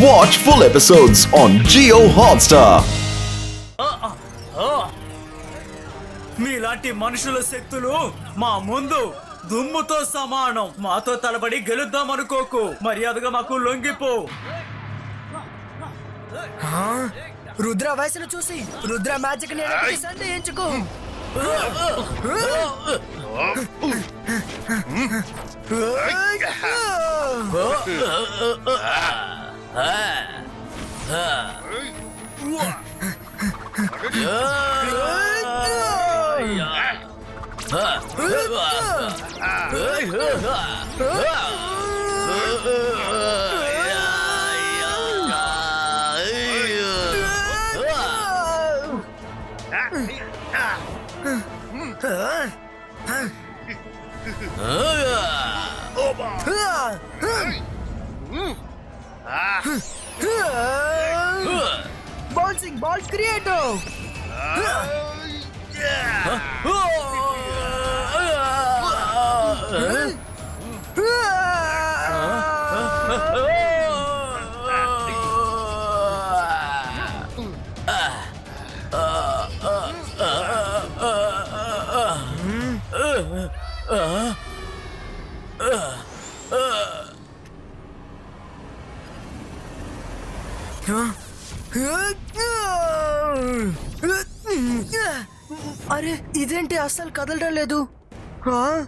Watch full episodes on Geo Hotstar. మీలాంటి మనుషుల శక్తులు మా ముందు దుమ్ముతో సమానం. మాతో తలబడి గెలుద్దాం అనుకోకు. మర్యాదగా మాకు లొంగిపో. రుద్ర వయసును చూసి Rudra మ్యాజిక్ని 아, 아, 우와. 야, 야, 아, 우와. 으이, 으아, 으아. 으아, 야, 야, 으이, 으아. 으아. 으아. 오바. 으아. Bouncing balls creator. Huh? అరే ఇదేంటి? అస్సలు కదలడం లేదు. ఆ?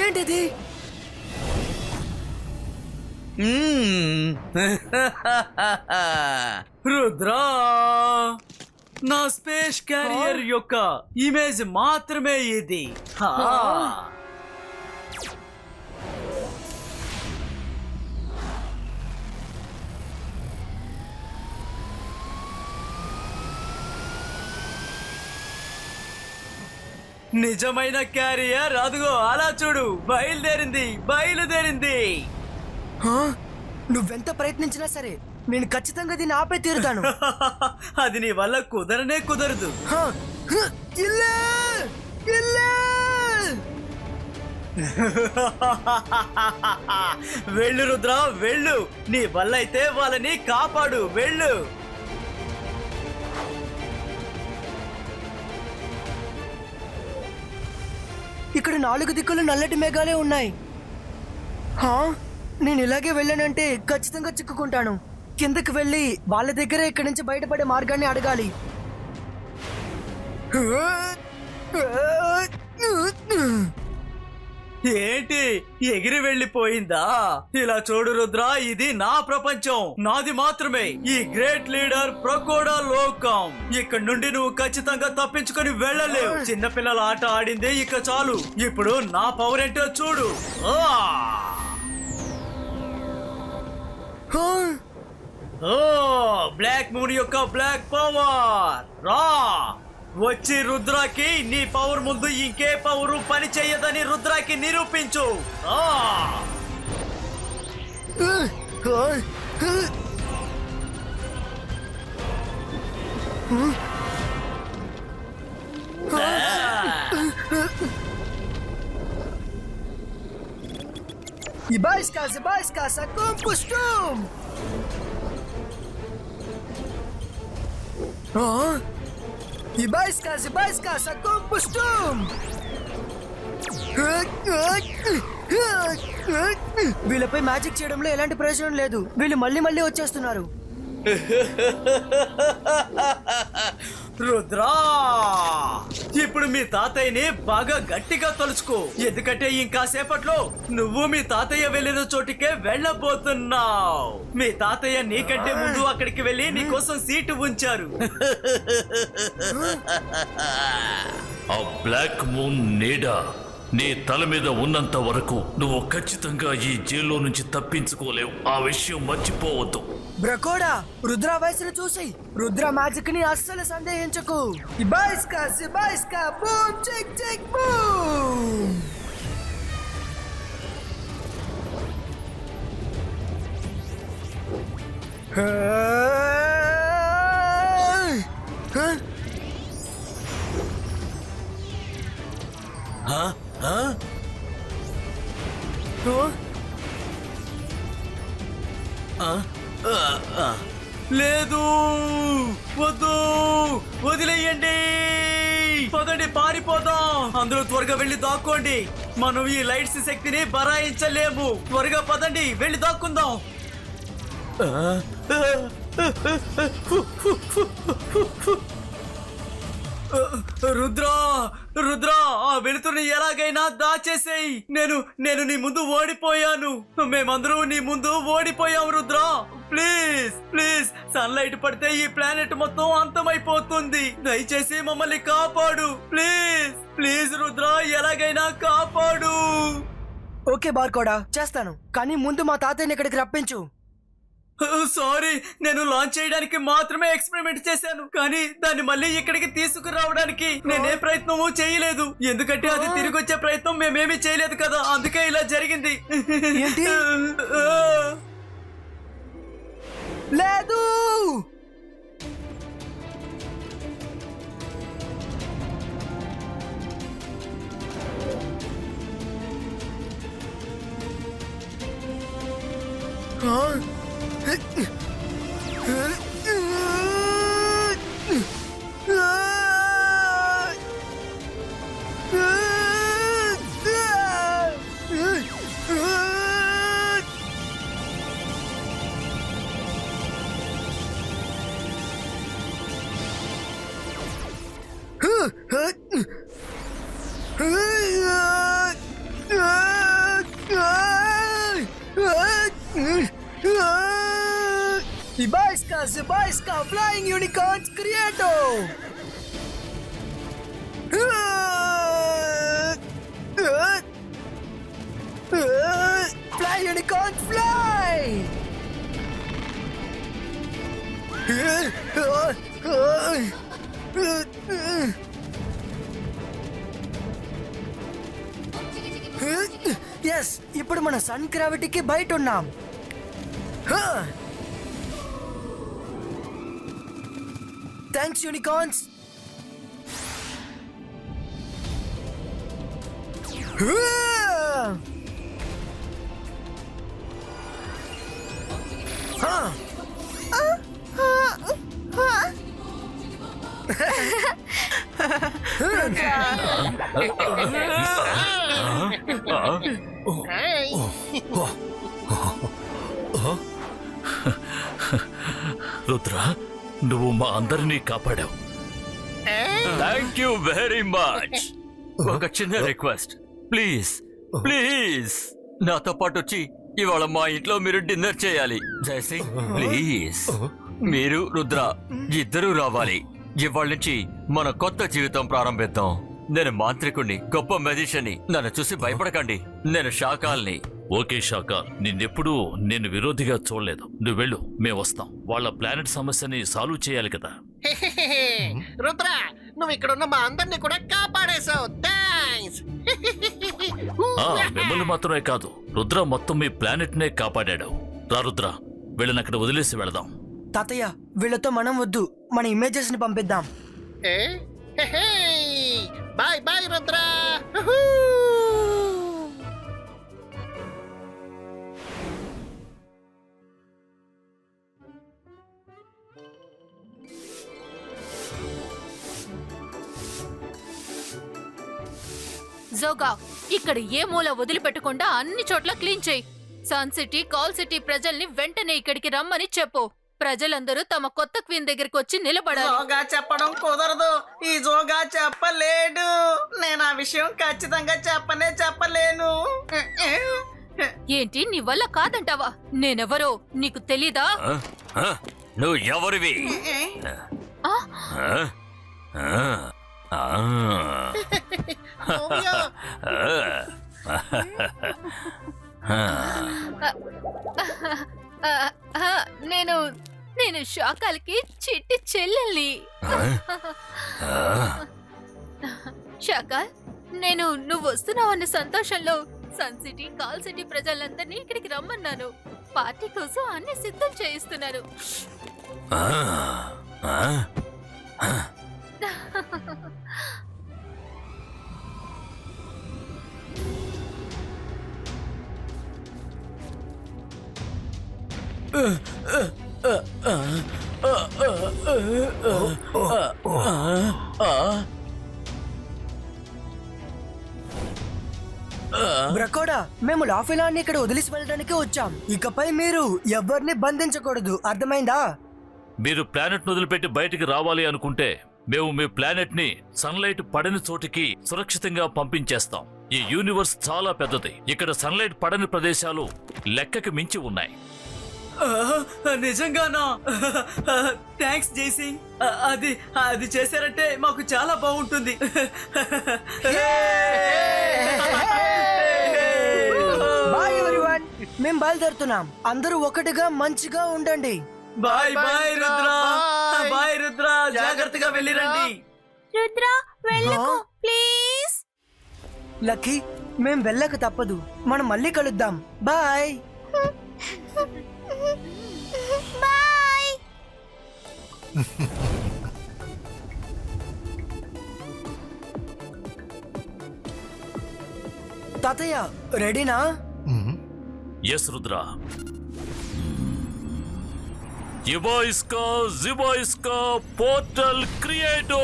ఏంటిది? రుద్రా! నా స్పేస్ క్యారియర్ యొక్క ఇమేజ్ మాత్రమే ఇది. నిజమైన క్యారియర్. అదిగో అలా చూడు. బయలుదేరింది బయలుదేరింది. హా? నువ్వెంత ప్రయత్నించినా సరే నేను ఖచ్చితంగా దీన్ని ఆపే తీరుతాను. అది నీ వల్ల కుదరనే కుదరదు! వెళ్ళు రుద్ర వెళ్ళు. నీ వల్ల అయితే వాళ్ళని కాపాడు. వెళ్ళు. ఇక్కడ నాలుగు దిక్కులు నల్లటి మేఘాలే ఉన్నాయి. హా? నేను ఇలాగే వెళ్ళానంటే ఖచ్చితంగా చిక్కుకుంటాను. కిందకి వెళ్ళి వాళ్ళ దగ్గరే ఇక్కడి నుంచి బయటపడే మార్గాన్ని అడగాలి. ఏంటి? ఎగిరి వెళ్ళిపోయిందా? ఇలా చూడు రుద్ర ఇది నా ప్రపంచం. నాది మాత్రమే. ఈ గ్రేట్ లీడర్ ప్రకోడా లోకం. ఇక్కడ నుండి నువ్వు ఖచ్చితంగా తప్పించుకొని వెళ్ళలేవు. చిన్నపిల్లల ఆట ఆడిందే ఇక చాలు. ఇప్పుడు నా పవర్ ఏంటో చూడు. ఓ బ్లాక్ మూన్ యొక్క బ్లాక్ పవర్. రా! వచ్చి రుద్రాకి నీ పవర్ ముందు ఇంకే పవరు పని చేయదని రుద్రాకి నిరూపించు. ఆ! E baiskas, e baiskas, acum costum! Ah? E baiskas, e baiskas, acum వీళ్ళపై మ్యాజిక్ చేయడంలో ఎలాంటి ప్రయోజనం లేదు. వీళ్ళు మళ్ళీ మళ్ళీ వచ్చేస్తున్నారు. రుద్రా! ఇప్పుడు మీ తాతయ్యని బాగా గట్టిగా తలుచుకో. ఎందుకంటే ఇంకా సేపట్లో నువ్వు మీ తాతయ్య వెళ్ళిన చోటికే వెళ్ళబోతున్నావు. మీ తాతయ్య నీకంటే ముందు అక్కడికి వెళ్ళి నీకోసం సీటు ఉంచారు. ఆ బ్లాక్ మూన్ నీడా నీ తల మీద ఉన్నంత వరకు నువ్వు ఖచ్చితంగా ఈ జైల్లో నుంచి తప్పించుకోలేవు. ఆ విషయం మర్చిపోవద్దు. బ్రకోడా రుద్ర వయసును చూసి రుద్ర మ్యాజిక్ని అస్సలు సందేహించకు. ఇబాయిస్కా సిబాయిస్కా బూమ్ చెక్ చెక్ బూమ్. హ? లేదు. వద్దు. వదిలేయండి. పదండి పారిపోదాం. అందరూ త్వరగా వెళ్ళి దాక్కోండి. మనం ఈ లైట్స్ శక్తిని బరాయించలేము. త్వరగా పదండి వెళ్ళి దాక్కుందాం. రుద్ర రుద్ర ఆ వెలుతురుని ఎలాగైనా దాచేసేయి. నేను నేను నీ ముందు ఓడిపోయాను. మేమందరూ నీ ముందు ఓడిపోయాం రుద్ర. ప్లీజ్ ప్లీజ్ సన్లైట్ పడితే ఈ ప్లానెట్ మొత్తం అంతమైపోతుంది. దయచేసి మమ్మల్ని కాపాడు. ప్లీజ్ ప్లీజ్ రుద్ర ఎలాగైనా కాపాడు. ఓకే బార్కోడా చేస్తాను. కానీ ముందు మా తాతయ్యని ఇక్కడికి రప్పించు. సారీ నేను లాంచ్ చేయడానికి మాత్రమే ఎక్స్పెరిమెంట్ చేశాను. కానీ దాన్ని మళ్ళీ ఇక్కడికి తీసుకురావడానికి నేనే ప్రయత్నము చేయలేదు. ఎందుకంటే అది తిరిగి వచ్చే ప్రయత్నం మేమేమీ చేయలేదు కదా. అందుకే ఇలా జరిగింది? లేదు! Flying Unicorns Creato! Fly Unicorns Fly! Yes ఇప్పుడు మన సన్ గ్రావిటీకి బయట ఉన్నాం థ్యాంక్స్ యూనికార్న్స్ రుద్ర నువ్వు మా అందరినీ కాపాడావు. థ్యాంక్ యూ వెరీ మచ్ ఒక చిన్న రిక్వెస్ట్ ప్లీజ్ ప్లీజ్ నాతో పాటు వచ్చి ఇవాళ మా ఇంట్లో మీరు డిన్నర్ చేయాలి. జయసింగ్ ప్లీజ్ మీరు రుద్ర ఇద్దరూ రావాలి. ఇవాళ నుంచి మన కొత్త జీవితం ప్రారంభిద్దాం. నేను మాంత్రికుణ్ణి గొప్ప మెజిషియన్ని నన్ను చూసి భయపడకండి. నేను శాకాల్ని. ఓకే శాకాల్ నిన్నెప్పుడూ నేను విరోధిగా చూడలేదు. నువ్వు వెళ్ళు మేము వస్తాం. వాళ్ళ ప్లానెట్ సమస్యని సాల్వ్ చేయాలి కదా. రుద్ర నువ్వు ఇక్కడ ఉన్న మా అందరినీ కూడా కాపాడేశావు. థ్యాంక్స్ ఆ, మిమ్మల్ని మాత్రమే కాదు రుద్ర మొత్తం మీ ప్లానెట్ నే కాపాడాడు. రా రుద్ర వీళ్ళని అక్కడ వదిలేసి వెళదాం. తాతయ్య వీళ్ళతో మనం వద్దు మన ఇమేజెస్ని పంపిద్దాం. Bye bye Rudra. జోగా ఇక్కడ ఏ మూల వదిలిపెట్టకుండా అన్ని చోట్ల క్లీన్ చేయి. సన్ సిటీ కాల్ సిటీ ప్రజల్ని వెంటనే ఇక్కడికి రమ్మని చెప్పు. ప్రజలందరూ తమ కొత్త క్వీన్ దగ్గరికి వచ్చి నిలబడాలి. జోగా చెప్పడం కుదరదు. ఈ జోగా చెప్పలేడు. నేను ఆ విషయం ఖచ్చితంగా చెప్పనే చెప్పలేను. ఏంటి నీ వల్ల కాదంటావా? నేనెవరో? నీకు తెలీదా? ఆ? ఆ? నువ్వు ఎవరివి ఆ, ఆ? నేను నేను షాకాలకి చిట్టి చెల్లెల్ని. ఆ, షాకాల్ నేను నువ్వు వస్తున్నావన్న సంతోషంలో సన్ సిటీ కాల్ సిటీ ప్రజలందరినీ ఇక్కడికి రమ్మన్నాను. పార్టీ కోసం అన్ని సిద్ధం చేయిస్తున్నాను బ్రకోడా మేము లాఫిలాన్ని ఇక్కడ వదిలిసి వెళ్ళడానికి వచ్చాం. ఇకపై మీరు ఎవరిని బంధించకూడదు. అర్థమైందా? మీరు ప్లానెట్ వదిలిపెట్టి బయటికి రావాలి అనుకుంటే మేము మీ ప్లానెట్ని సన్లైట్ పడని చోటికి సురక్షితంగా పంపించేస్తాం. ఈ యూనివర్స్ చాలా పెద్దది. ఇక్కడ సన్లైట్ పడని ప్రదేశాలు లెక్కకి మించి ఉన్నాయి. నిజంగానా? థ్యాంక్స్ జైసింగ్. అది అది చేశారంటే మాకు చాలా బాగుంటుంది. బాయ్ ఎవరివన్ మేము బయలుదేరుతున్నాం. అందరూ ఒకటిగా మంచిగా ఉండండి. Bye bye Rudra bye Rudra జాగ్రత్తగా వెళ్ళిరండి. రుద్ర వెళ్ళకు, ప్లీజ్ లక్కీ మేం వెళ్ళక తప్పదు. మనం మళ్ళీ కలుద్దాం. Bye బాయ్ తాతయ్య రెడీనా ఎస్ రుద్ర ఇవాయిస్కా జివాయిస్కా పోర్టల్ క్రియేటో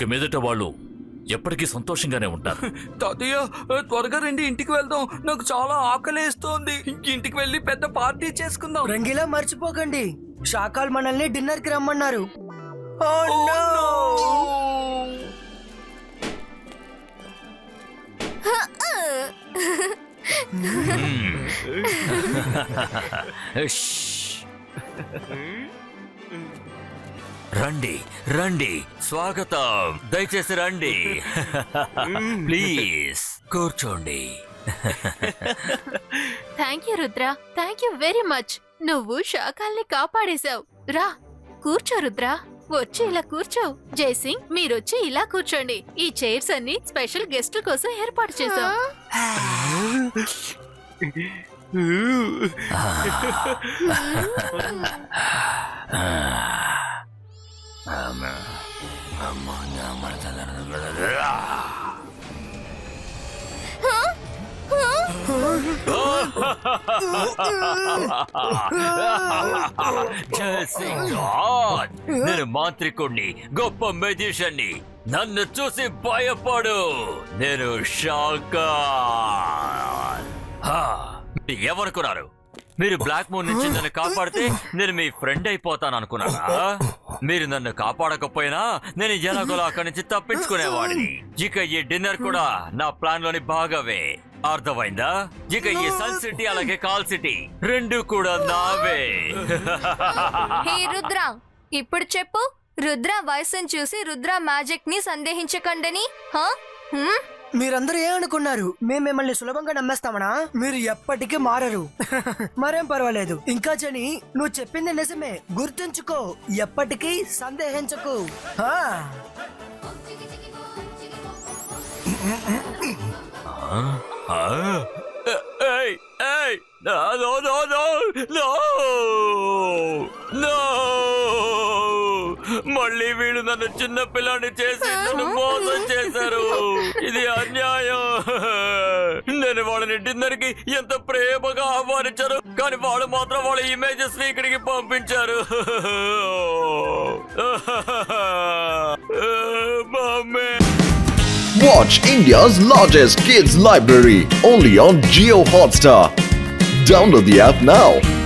ఇక మీదట వాళ్ళు ఎప్పటికీ సంతోషంగానే ఉంటారు. తాతయ్య త్వరగా రండి ఇంటికి వెళ్దాం. నాకు చాలా ఆకలేస్తోంది ఇంటికి వెళ్ళి పెద్ద పార్టీ చేసుకుందాం. రంగిలా మర్చిపోకండి. షాకాల్ మనల్ని డిన్నర్కి రమ్మన్నారు. Oh, no! ఇష్. రండి రండి. స్వాగతం. దయచేసి రండి. ప్లీజ్. కూర్చోండి. Thank you Rudra thank you very much నువ్వు శాఖల్ని కాపాడేశావు. రా కూర్చో రుద్ర వచ్చి ఇలా కూర్చో. జయసింగ్ మీరొచ్చి ఇలా కూర్చోండి. ఈ చైర్స్ అన్ని స్పెషల్ గెస్టుల కోసం ఏర్పాటు చేశాం. గాడ్ నేను మాంత్రికుణ్ణి గొప్ప మెజిషియన్ని నన్ను చూసి భయపడు. నేను షాకా ఎవరుకున్నారు? మీరు బ్లాక్ మూన్ నుంచి నన్ను కాపాడితే నేను మీ ఫ్రెండ్ అయిపోతాను అనుకున్నానా? మీరు నన్ను కాపాడకపోయినా నేను ఎలాగోలా అక్కడి నుంచి తప్పించుకునేవాడిని. ఇక ఈ డిన్నర్ కూడా నా ప్లాన్లోని భాగమే. అర్థమైందా? ఇక ఈ సన్ సిటీ అలాగే కాల్ సిటీ రెండు కూడా నావే. హే రుద్ర ఇప్పుడు చెప్పు. రుద్ర వయసును చూసి రుద్ర మ్యాజిక్ని సందేహించకండని హా? హ్మ్? మీరందరూ ఏమనుకున్నారు మేము మిమ్మల్ని సులభంగా నమ్మేస్తామనా? మీరు ఎప్పటికీ మారరు. మరేం పర్వాలేదు. ఇంకా జని నువ్వు చెప్పింది నిజమే. గుర్తుంచుకో ఎప్పటికీ సందేహించకు. ఆ, no no no no no. మళ్ళీ వీళ్ళు నన్ను చిన్న పిల్లాన్ని చేసి నన్ను మోసం చేశారు. ఇది అన్యాయం. నేను వాళ్ళని డిన్నర్కి ఎంత ప్రేమగా ఆహ్వానించారు కానీ వాళ్ళు మాత్రం వాళ్ళ ఇమేజెస్ని ఇక్కడికి పంపించారు. Watch India's largest kids library only on Geo Hotstar. Download the app now.